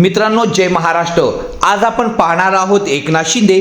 मित्रांनो जय महाराष्ट्र. आज आपण पाहणार आहोत एकनाथ शिंदे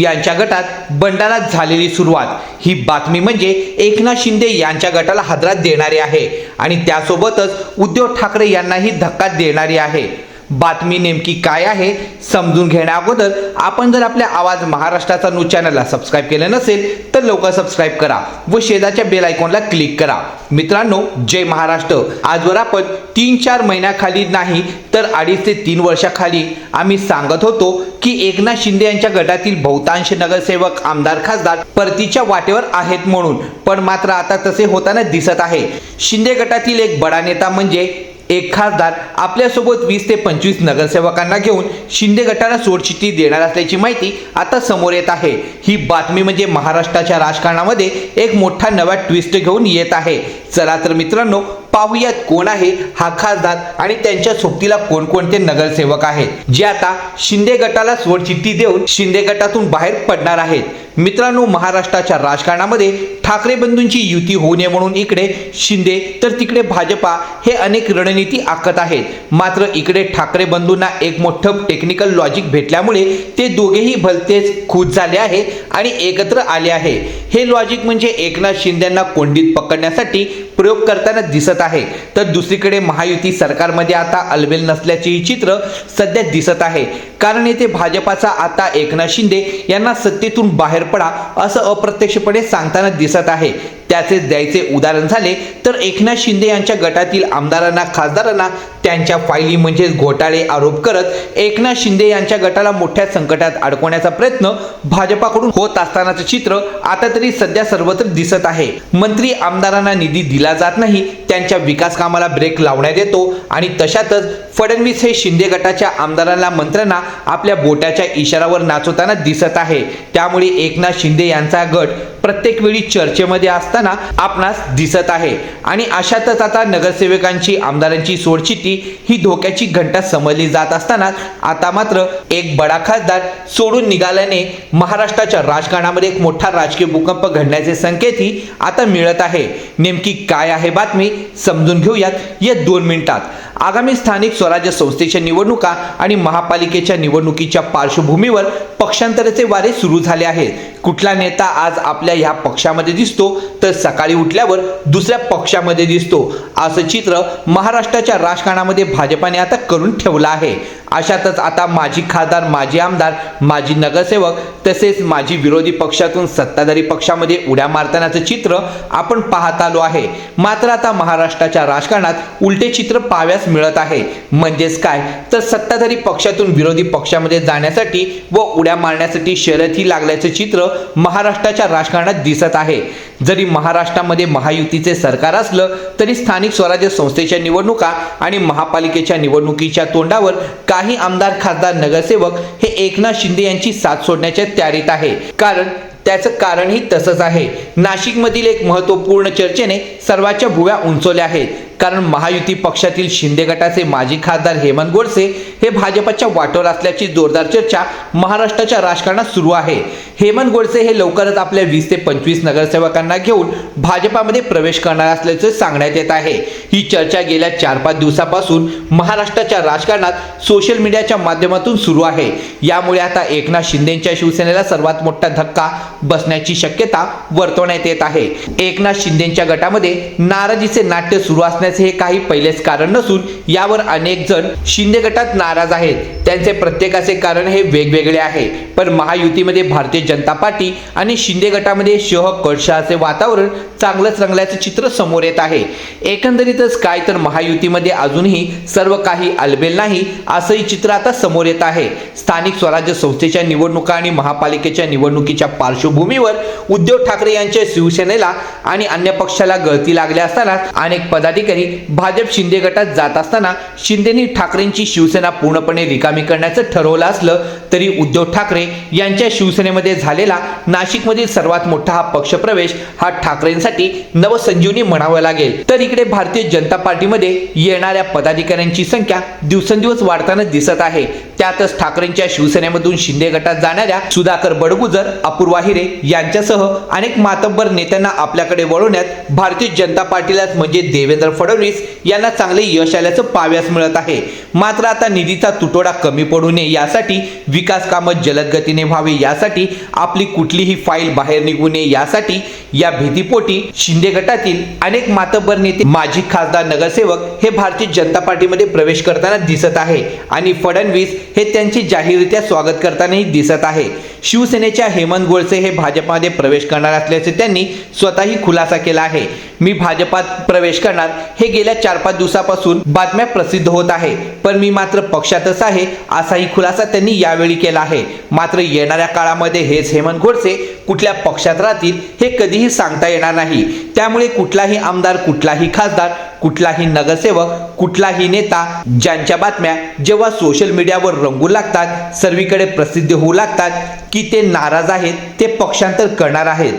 यांच्या गटात बंडारात झालेली सुरुवात. ही बातमी म्हणजे एकनाथ शिंदे यांच्या गटाला हादरात देणारी आहे आणि त्यासोबतच उद्धव ठाकरे यांनाही धक्का देणारी आहे. बातमी नेमकी काय आहे समजून घेण्या अगोदर आपण जर आपल्या आवाज महाराष्ट्राचा न्यूज चॅनलला सबस्क्राईब केलं नसेल तर लवकर सबस्क्राईब करा व शेजारच्या बेल आयकॉनला क्लिक करा. मित्रांनो जय महाराष्ट्र. आजवर आपण तीन चार महिन्याखाली नाही तर अडीच ते तीन वर्षाखाली आम्ही सांगत होतो की एकनाथ शिंदे यांच्या गटातील बहुतांश नगरसेवक आमदार खासदार परतीच्या वाटेवर आहेत म्हणून. पण मात्र आता तसे होताना दिसत आहे. शिंदे गटातील एक बडा नेता म्हणजे एक खासदार आपल्यासोबत वीस ते पंचवीस नगरसेवकांना घेऊन शिंदे गटाला सोडचिठ्ठी देणार असल्याची माहिती आता समोर येत आहे. ही बातमी म्हणजे महाराष्ट्राच्या राजकारणामध्ये एक मोठा नवा ट्विस्ट घेऊन येत आहे. चला तर मित्रांनो पाहूयात कोण आहे हा खासदार आणि त्यांच्या सोबतीला कोणकोणते नगरसेवक आहेत. जे आता शिंदे गटाला सोडचिठ्ठी देऊन शिंदे गटातून बाहेर पडणार आहेत. मित्रांनो महाराष्ट्राच्या राजकारणामध्ये ठाकरे बंधूंची युती होऊ नये म्हणून इकडे शिंदे तर तिकडे भाजपा हे अनेक रणनीती आखत आहेत. मात्र इकडे ठाकरे बंधूंना एक मोठं टेक्निकल लॉजिक भेटल्यामुळे ते दोघेही भलतेच खुश झाले आहे आणि एकत्र आले आहे हे लॉजिक म्हणजे एकनाथ शिंदेना कोंडीत पकडण्यासाठी प्रयोग करताना दिसत आहे. तर दुसरीकडे महायुती सरकारमध्ये आता अलबेल नसल्याचेही चित्र सध्या दिसत आहे. कारण येथे भाजपाचा आता एकनाथ शिंदे यांना सत्तेतून बाहेर पडा असं अप्रत्यक्षपणे सांगताना दिसत आहे. त्याचे द्यायचे उदाहरण झाले तर एकनाथ शिंदे यांच्या गटातील आमदारांना खासदारांना त्यांच्या फायली म्हणजेच घोटाळे आरोप करत एकनाथ शिंदे यांच्या गटाला मोठ्या संकटात अडकवण्याचा प्रयत्न भाजपाकडून होत असतानाचं चित्र आता तरी सध्या सर्वत्र दिसत आहे. मंत्री आमदारांना निधी दिला जात नाही त्यांच्या विकास कामाला ब्रेक लावण्यात येतो आणि तशातच फडणवीस हे शिंदे गटाच्या आमदारांना मंत्र्यांना आपल्या बोटाच्या इशारावर नाचवताना दिसत आहे. त्यामुळे एकनाथ शिंदे यांचा गट प्रत्येक वेळी चर्चेमध्ये असताना आपणास दिसत आहे. आणि अशातच आता नगरसेवकांची आमदारांची सोडचिठ्ठी ही धोक्याची घंटा समजली जात असताना आता मात्र एक बडा खासदार सोडून निघाल्याने महाराष्ट्राच्या राजकारणामध्ये एक मोठा राजकीय भूकंप घडण्याचे संकेतही आता मिळत आहे. नेमकी काय आहे बातमी समजून घेऊयात. या दोन मिनिटात. आगामी स्थानिक स्वराज्य संस्थेच्या निवडणुका आणि महापालिकेच्या निवडणुकीच्या पार्श्वभूमीवर पक्षांतराचे वारे सुरू झाले आहेत. कुठला नेता आज आपल्या ह्या पक्षामध्ये दिसतो तर सकाळी उठल्यावर दुसऱ्या पक्षामध्ये दिसतो. असं चित्र महाराष्ट्राच्या राजकारणामध्ये भाजपाने आता करून ठेवलं आहे. अशातच आता माजी खासदार माजी आमदार माजी नगरसेवक तसेच माजी विरोधी पक्षातून सत्ताधारी पक्षामध्ये उड्या मारतानाचं चित्र आपण पाहत आलो आहे. मात्र आता महाराष्ट्राच्या राजकारणात उलटे चित्र पाहाव्यास मिळत आहे. म्हणजेच काय? तर सत्ताधारी पक्षातून विरोधी पक्षामध्ये जाण्यासाठी व उड्या मारण्यासाठी शर्यती लागल्याचं चित्र महाराष्ट्राच्या राजकारणात दिसत आहे. जरी महाराष्ट्रामध्ये महायुतीचे सरकार असलं तरी स्थानिक स्वराज्य संस्थेच्या निवडणुका आणि महापालिकेच्या निवडणुकीच्या तोंडावर काही आमदार खासदार नगरसेवक हे एकनाथ शिंदे यांची साथ सोडण्याच्या तयारीत आहे. कारण त्याचं कारणही तसंच आहे. नाशिकमधील एक महत्त्वपूर्ण चर्चेने सर्वाच्या भुव्या उंचवल्या आहेत. कारण महायुती पक्षातील शिंदे गटाचे माजी खासदार हेमंत गोडसे हे भाजपच्या वाटोर असल्याची जोरदार चर्चा महाराष्ट्राच्या राजकारणात सुरू आहे. हेमंत गोडसे हे लवकरच आपल्या वीस ते पंचवीस नगरसेवकांना घेऊन भाजपामध्ये प्रवेश करणार असल्याचे सांगण्यात येत आहे. ही चर्चा गेल्या चार पाच दिवसापासून महाराष्ट्राच्या राजकारणात सोशल मीडियाच्या माध्यमातून सुरू आहे. यामुळे आता एकनाथ शिंदेच्या शिवसेनेला सर्वात मोठा धक्का बसण्याची शक्यता वर्तवण्यात येत आहे. एकनाथ शिंदेच्या गटामध्ये नाराजीचे नाट्य सुरू असण्याचे हे काही पहिलेच कारण नसून यावर अनेक जण शिंदे गटात नाराज आहेत. त्यांचे प्रत्येकाचे कारण हे वेगवेगळे आहे. पण महायुतीमध्ये भारतीय जनता पार्टी आणि शिंदे गटामध्ये शह कळशाचे वातावरण चांगलंच रंगल्याचं चित्र समोर येत आहे. एकंदरीतच काय तर महायुतीमध्ये अजूनही सर्व काही अलबेल नाही असंही चित्र आता समोर येत आहे. स्थानिक स्वराज्य संस्थेच्या निवडणुका आणि महापालिकेच्या निवडणुकीच्या पार्श्वभूमीवर उद्धव ठाकरे यांच्या शिवसेनेला आणि अन्य पक्षाला गळती लागल्या असताना अनेक पदाधिकारी भाजप शिंदे गटात जात असताना शिंदेनी ठाकरेंची शिवसेना पूर्णपणे रिकामी बदनामी करण्याचं ठरवलं असलं तरी उद्धव ठाकरे यांच्या शिवसेनेमध्ये झालेला नाशिकमधील सर्वात मोठा हा पक्षप्रवेश हा ठाकरेंसाठी नवसंजीवनी म्हणावं लागेल. तर इकडे भारतीय जनता पार्टीमध्ये येणाऱ्या पदाधिकाऱ्यांची संख्या दिवसेंदिवस वाढताना दिसत आहे. त्यातच ठाकरेंच्या शिवसेनेमधून शिंदे गटात जाणाऱ्या सुधाकर बडगुजर अपूर्वा हिरे यांच्यासह अनेक मातब्बर नेत्यांना आपल्याकडे वळवण्यात भारतीय जनता पार्टीलाच म्हणजे देवेंद्र फडणवीस यांना चांगले यश आल्याचं पाव्यास मिळत आहे. मात्र आता निधीचा तुटवडा कमी पडू नये. यासाठी विकास कामं जलद गतीने व्हावे. यासाठी आपली कुठलीही फाईल बाहेर निघू नये. यासाठी या भीतीपोटी शिंदे गटातील अनेक मातब्बर नेते माजी खासदार नगरसेवक हे भारतीय जनता पार्टीमध्ये प्रवेश करताना दिसत आहे. आणि फडणवीस हे त्यांची जाहीररित्या स्वागत करतानाही दिसत आहे. शिवसेनेच्या हेमंत गोळसे हे भाजपमध्ये प्रवेश करणार असल्याचे त्यांनी स्वतःही खुलासा केला आहे. मी भाजपात प्रवेश करणार हे गेल्या चार पाच दिवसापासून बातम्या प्रसिद्ध होत आहे. पण मी मात्र पक्षातच आहे असाही खुलासा त्यांनी यावेळी केला आहे. मात्र येणाऱ्या काळामध्ये हेच हेमंत गोडसे कुठल्या पक्षात राहतील हे कधीही सांगता येणार नाही. त्यामुळे कुठलाही आमदार कुठलाही खासदार कुठलाही नगरसेवक कुठलाही नेता ज्यांच्या बातम्या जेव्हा सोशल मीडियावर रंगू लागतात सर्वीकडे प्रसिद्ध होऊ लागतात की ते नाराज आहेत ते पक्षांतर करणार आहेत.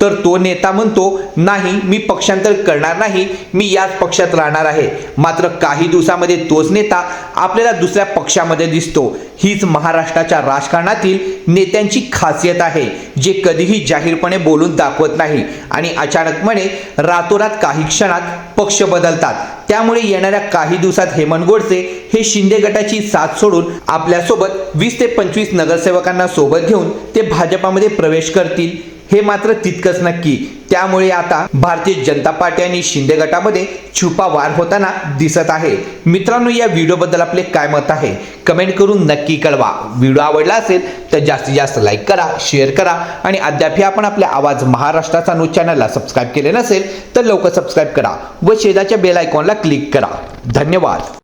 तर तो नेता म्हणतो नाही मी पक्षांतर करणार नाही मी याच पक्षात राहणार आहे. मात्र काही दिवसामध्ये तोच नेता आपल्याला दुसऱ्या पक्षामध्ये दिसतो. हीच महाराष्ट्राच्या राजकारणातील नेत्यांची खासियत आहे जे कधीही जाहीरपणे बोलून दाखवत नाही आणि अचानकपणे रातोरात काही क्षणात पक्ष बदलतात. त्यामुळे येणाऱ्या काही दिवसात हेमंत गोडसे हे शिंदे गटाची साथ सोडून आपल्यासोबत वीस ते पंचवीस नगरसेवकांना सोबत घेऊन ते भाजपामध्ये प्रवेश करतील. हे मात्र तितकंच नक्की. त्यामुळे आता भारतीय जनता पार्टी आणि शिंदे गटामध्ये छुपा वार होताना दिसत आहे. मित्रांनो या व्हिडिओबद्दल आपले काय मत आहे? कमेंट करून नक्की कळवा. व्हिडिओ आवडला असेल तर जास्तीत जास्त लाईक करा शेअर करा आणि अद्यापही आपण आपल्या आवाज महाराष्ट्राचा न्यूज चॅनलला सबस्क्राईब केले नसेल तर लवकर सबस्क्राईब करा व शेजाच्या बेल आयकॉनला क्लिक करा. धन्यवाद.